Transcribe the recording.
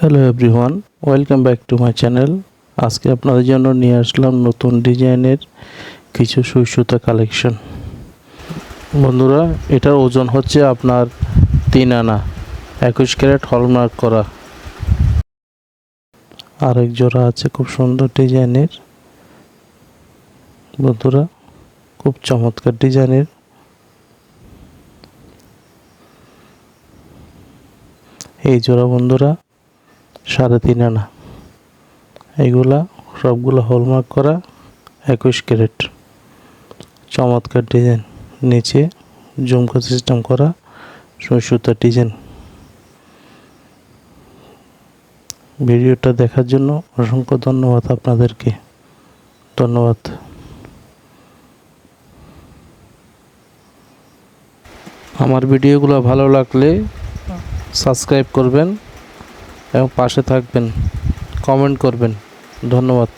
Hello everyone welcome back to my channel আজকে আপনাদের জন্য নিয়ে আসলাম নতুন ডিজাইনের কিছু সুই কালেকশন। বন্ধুরা, এটার ওজন হচ্ছে আপনার তিন আনা, একুশ ক্যারেট হলমার্ক করা। আরেক জোড়া আছে খুব সুন্দর ডিজাইনের। বন্ধুরা, খুব চমৎকার ডিজাইনের। এই জোড়া বন্ধুরা সাড়ে তিন আনা। এইগুলা সবগুলো হলমার্ক করা একুশ ক্যারেট। চমৎকার ডিজাইন নিচে জুমকা সিস্টেম করা সুতার ডিজাইন ভিডিওটা দেখার জন্য অসংখ্য ধন্যবাদ আপনাদেরকে। ধন্যবাদ। আমার ভিডিওগুলো ভালো লাগলে সাবস্ক্রাইব করবেন। এবং পাশে থাকবেন কমেন্ট করবেন। ধন্যবাদ।